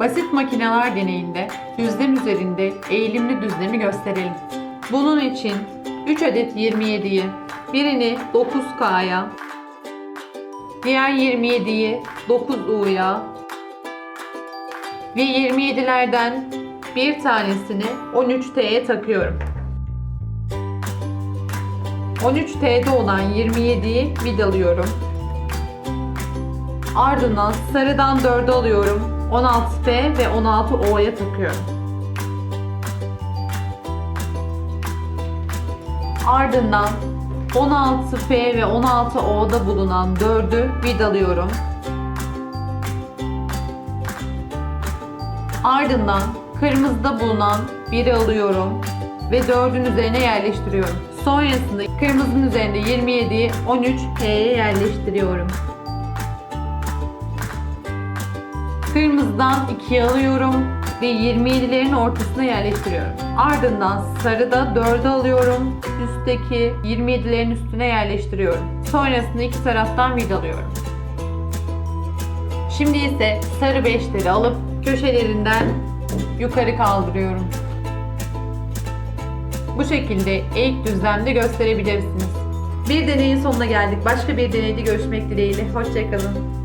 Basit makineler deneyinde düzlem üzerinde eğilimli düzlemi gösterelim. Bunun için 3 adet 27'yi birini 9K'ya, diğer 27'yi 9U'ya ve 27'lerden bir tanesini 13T'ye takıyorum. 13T'de olan 27'yi vidalıyorum. Ardından sarıdan 4'ü alıyorum. 16P ve 16O'ya takıyorum. Ardından 16P ve 16O'da bulunan 4'ü vidalıyorum. Ardından kırmızıda bulunan 1'i alıyorum ve 4'ün üzerine yerleştiriyorum. Sonrasında kırmızının üzerinde 27'yi 13P'ye yerleştiriyorum. Kırmızıdan 2'yi alıyorum ve 27'lerin ortasına yerleştiriyorum. Ardından sarıda 4'ü alıyorum. Üstteki 27'lerin üstüne yerleştiriyorum. Sonrasında iki taraftan vidalıyorum. Şimdi ise sarı 5'leri alıp köşelerinden yukarı kaldırıyorum. Bu şekilde ilk düzlemde gösterebilirsiniz. Bir deneyin sonuna geldik. Başka bir deneyde görüşmek dileğiyle. Hoşçakalın.